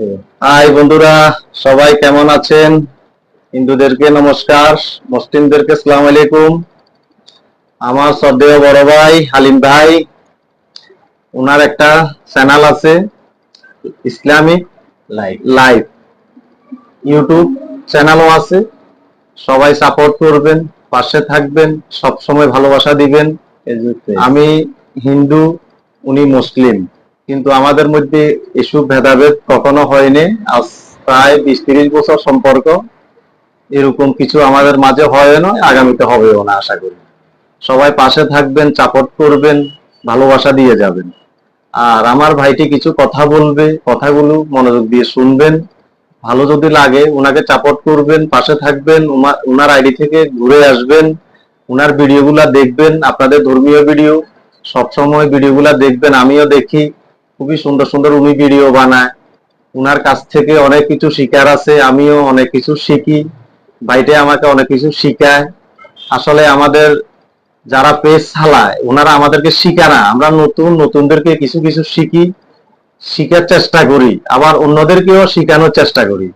High বন্ধুরা সবাই কেমন আছেন? হিন্দুদেরকে নমস্কার মুসলিমদেরকে সালাম আলাইকুম। আমার শ্রদ্ধেয় বড় ভাই হালিম ভাই ওনার একটা চ্যানেল আছে ইসলামিক লাইভ লাইভ ইউটিউব চ্যানেলও আছে। সবাই সাপোর্ট করবেন পাশে থাকবেন সব সময় ভালোবাসা দিবেন। আমি হিন্দু উনি মুসলিম। কিন্তু আমাদের মধ্যে এসব ভেদাভেদ কখনো হয়নি। আজ প্রায় বিশ তিরিশ বছর সম্পর্ক। এরকম কিছু আমাদের মাঝে হয় না, আগামীতে হবেও না, আশা করি। সবাই পাশে থাকবেন সাপোর্ট করবেন, ভালোবাসা দিয়ে যাবেন। আর আমার ভাইটি কিছু কথা বলবে, কথাগুলো মনোযোগ দিয়ে শুনবেন। ভালো যদি লাগে ওনাকে সাপোর্ট করবেন, পাশে থাকবেন ওনার আইডি থেকে ঘুরে আসবেন ওনার ভিডিওগুলা দেখবেন, আপনাদের ধর্মীয় ভিডিও। সবসময় ভিডিওগুলা দেখবেন, আমিও দেখি। খুবই সুন্দর সুন্দর উনি ভিডিও বানায়। উনার কাছ থেকে অনেক কিছু শিকার আছে, আমিও অনেক কিছু শিখি। ভাইটে আমাকে অনেক কিছু শিখায়। আসলে আমাদের যারা পেজ চালায় ওনারা আমাদেরকে শিখায় না। আমরা নতুন, নতুনদেরকে কিছু কিছু শিখি, শিখার চেষ্টা করি। আবার অন্যদেরকেও শিখানোর চেষ্টা করি।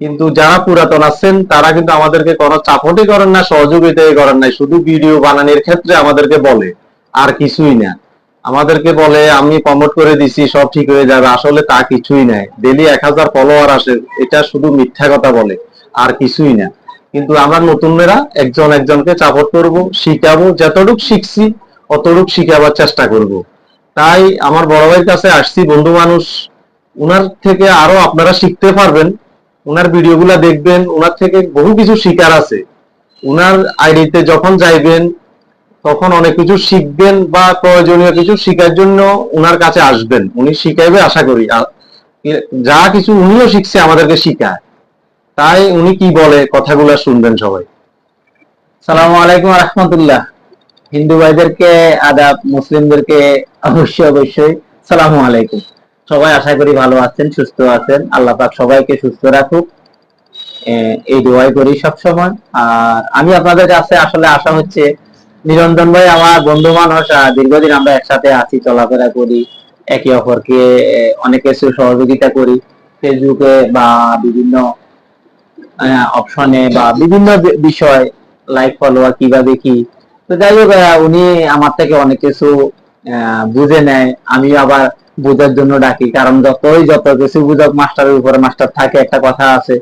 কিন্তু যারা পুরাতন আছেন, তারা কিন্তু আমাদেরকে কোনো চাপটি করেন না, সহযোগিতাই করেন না। শুধু ভিডিও বানানোর ক্ষেত্রে আমাদেরকে বলে, আর কিছুই না। আমাদেরকে বলে, আমি প্রমোট করে দিছি, সব ঠিক হয়ে যাবে। আসলে তা কিছুই নাই। ডেলি এক হাজার ফলোয়ার আসে, এটা শুধু মিথ্যা কথা বলে, আর কিছুই না। কিন্তু আমরা নতুনরা একজন একজনকে সাপোর্ট করব, শিখাবো, যতটুক শিখছি, অতটুক শিখাবার চেষ্টা করব। তাই আমার বড় ভাইয়ের কাছে আসছি, বন্ধু মানুষ, উনার থেকে আরও আপনারা শিখতে পারবেন। উনার ভিডিওগুলা দেখবেন, উনার থেকে বহু কিছু শিকার আছে। উনার আইডিতে যখন যাইবেন তখন অনেক কিছু শিখবেন বা প্রয়োজনীয় কিছু শিখার জন্য উনার কাছে আসবেন। উনি শিখাইবে আশা করি। যা কিছু উনিও শিখছে আমাদেরকে শিখায়। তাই উনি কি বলে কথাগুলো শুনবেন সবাই। সালামু আলাইকুম রহমতুল্লাহ। হিন্দু ভাইদেরকে, আদাব মুসলিমদেরকে অবশ্যই অবশ্যই সালামু আলাইকুম। সবাই আশা করি ভালো আছেন, সুস্থ আছেন। আল্লাহ পাক সবাইকে সুস্থ রাখুক। এই দোয়াই করি সব সময় আর আমি আপনাদের কাছে আসলে আশা হচ্ছে নিরঞ্জন ভাই, আমার বন্ধু মানুষ দীর্ঘদিন আমরা একসাথে আছি, চলাফেরা করি, একে অপরকে অনেক কিছু সহযোগিতা করি। ফেসবুকে বা বিভিন্ন অপশনে বা বিভিন্ন বিষয় লাইক ফলোয়ার কীভাবে কি? তো যাই হোক উনি আমার থেকে অনেক কিছু বুঝে নেয়। আমি আবার বোঝার জন্য ডাকি, কারণ যতই, যত কিছু বুঝক, মাস্টারের উপরে মাস্টার থাকে, একটা কথা আছে।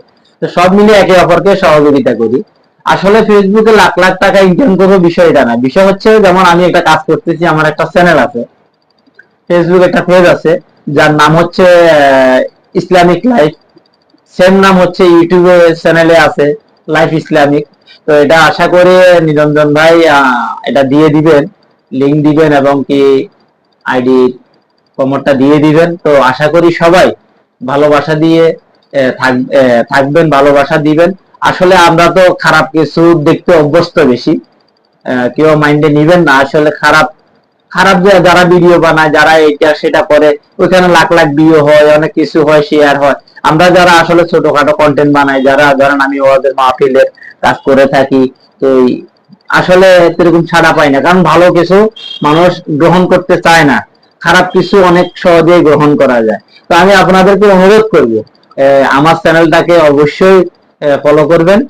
তো সব মিলে একে অপরকে সহযোগিতা করি। আসলে ফেসবুকে লাখ লাখ টাকা ইনকাম করব বিষয়টা না। বিষয় হচ্ছে, যেমন আমি একটা কাজ করতেছি, আমার একটা চ্যানেল আছে। ফেসবুক একটা পেজ আছে, যার নাম হচ্ছে ইসলামিক লাইফ সেম নাম হচ্ছে ইউটিউবে চ্যানেলে আছে লাইফ ইসলামিক তো এটা আশা করে নিরঞ্জন ভাই এটা দিয়ে দিবেন লিংক দিবেন এবং কি আইডি কমরটা দিয়ে দিবেন। তো আশা করি সবাই ভালোবাসা দিয়ে থাকবেন, ভালোবাসা দিবেন। আসলে আমরা তো খারাপ কিছু দেখতে অভ্যস্ত বেশি। কেউ মাইন্ডে নিবেন না। আসলে খারাপ খারাপ যারা ভিডিও বানায়, যারা এটা সেটা করে, ওইখানে লাখ লাখ ভিউ হয়, অনেক কিছু হয় শেয়ার হয়। আমরা যারা আসলে ছোটখাটো কন্টেন্ট বানাই, যারা ধরেন আমি ওদের মাহফিলের কাজ করে থাকি, তো আসলে এরকম ছাড়া পাই না। কারণ ভালো কিছু মানুষ গ্রহণ করতে চায় না। খারাপ কিছু অনেক সহজেই গ্রহণ করা যায়। তো আমি আপনাদেরকে অনুরোধ করব আমার চ্যানেলটাকে অবশ্যই ফলো করবেন।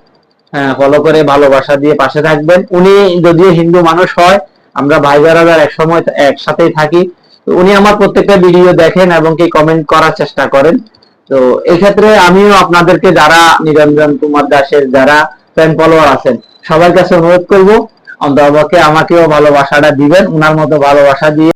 ফলো করে ভালোবাসা দিয়ে পাশে থাকবেন। উনি যদিও হিন্দু মানুষ হয়, আমরা ভাই বেড়াদার এক সময় একসাথেই থাকি। উনি আমার প্রত্যেকটা ভিডিও দেখেন এবং কি কমেন্ট করার চেষ্টা করেন। তো এই ক্ষেত্রে আমিও আপনাদেরকে যারা নিরঞ্জন কুমার দাসের যারা ফ্যান ফলোয়ার আছেন, সবার কাছে অনুরোধ করব অন্তর্পক্ষে আমাকেও ভালোবাসাটা দিবেন, উনার মতো ভালোবাসা দিয়ে